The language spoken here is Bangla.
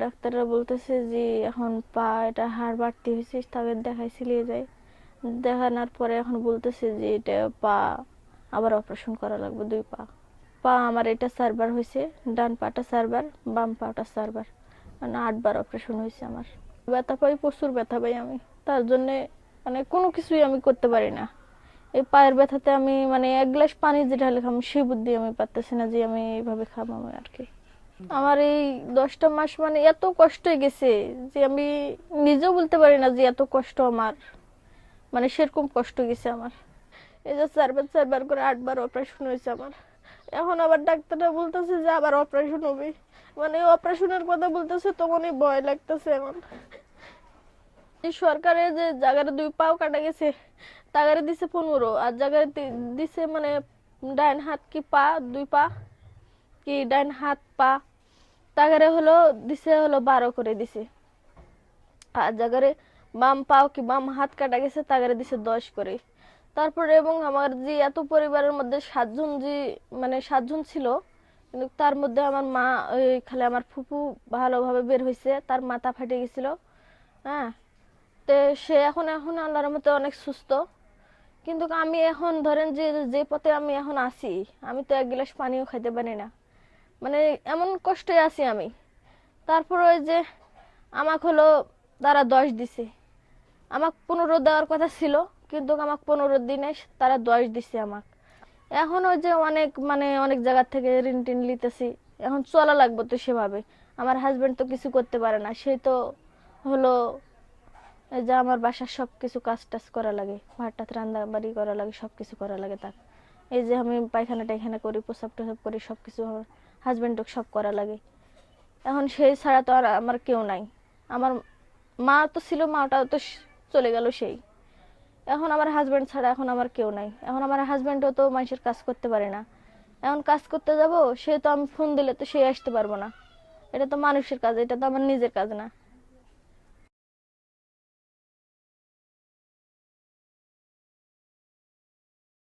ডাক্তাররা বলতেছে যে, এখন পা এটা হাড় বাড়তি হয়েছে, তবে দেখাইছি নিয়ে যাই দেখানোর পরে এখন বলতেছে যে, এটা পা, আবার অপারেশন করা লাগবে দুই পা। পা আমার এটা সার্ভার হয়েছে, ডান পাটা সার্ভার, বাম পাটা সার্ভার। মানে আটবার অপারেশন হয়েছে আমার। ব্যথা পাই, প্রচুর ব্যথা পাই আমি। তার জন্যে মানে কোনো কিছুই আমি করতে পারি না। এই পায়ের ব্যথাতে আমি মানে এক গ্লাস পানি যেটা হলে খাম সেই বুদ্ধি আমি পারতেছি না যে, আমি এইভাবে খাব আমি আর কি। আমার এই দশটা মাস মানে এত কষ্ট হয়ে গেছে যে আমি নিজেও বলতে পারি না যে এত কষ্ট আমার। মানে সেরকম কষ্ট গেছে আমার। এই যে চারবার চারবার করে আটবার অপারেশন হয়েছে আমার। এখন আবার ডাক্তাররা বলতেছে যে আবার অপারেশন হবে। মানে অপারেশনের কথা বলতেছে তখনই ভয় লাগতেছে এখন সরকারের যে জায়গাটা দুই পাও কাটা গেছে, তাগারে দিছে পনেরো, আর জায়গায় দিছে মানে ডাইন হাত কি পা, দুই পা। কি ডাইন হাত পা। তাগারে হলো দিছে, হলো বারো করে দিছে। আর জায়গারে বাম পাও কি বাম হাত কাটা গেছে, তাগারে দিছে দশ করে। তারপরে এবং আমার যে এত পরিবারের মধ্যে সাতজন যে মানে সাতজন ছিল, কিন্তু তার মধ্যে আমার মা, ওই খালি আমার ফুপু ভালোভাবে বের হয়েছে তার মাথা ফাটে গেছিল। হ্যাঁ তো সে এখন এখন আল্লাহর মতো অনেক সুস্থ। কিন্তু আমি এখন ধরেন যে যে পথে আমি এখন আছি, আমি তো এক গ্লাস পানিও খাইতে পারি না। মানে এমন কষ্টে আছি আমি। তারপর ওই যে আমাকে হলো তারা দশ দিছে। আমাকে পনেরো দেওয়ার কথা ছিল, কিন্তু আমাকে পনেরো দিনে তারা দশ দিছে আমাকে। এখন ওই যে অনেক মানে অনেক জায়গা থেকে ঋণ টিন লিতেছি এখন চলা লাগবে তো সেভাবে। আমার হাজব্যান্ড তো কিছু করতে পারে না, সে তো হলো যে আমার বাসার সব কিছু কাজ টাজ করা লাগে ভাত টাত রান্না বাড়ি করা লাগে সব কিছু করা লাগে তার। এই যে আমি পায়খানা টাইখানা করি প্রসাব টসাব করি সব কিছু হাজবেন্ডকে সব করা লাগে। এখন সেই ছাড়া তো আর আমার কেউ নাই। আমার মা তো ছিল মাটা তো চলে গেল সেই। এখন আমার হাজব্যান্ড ছাড়া এখন আমার কেউ নাই। এখন আমার হাজব্যান্ডও তো মানুষের কাজ করতে পারে না। এখন কাজ করতে যাব, সে তো আমি ফোন দিলে তো সে আসতে পারব না। এটা তো মানুষের কাজ, এটা তো আমার নিজের কাজ না।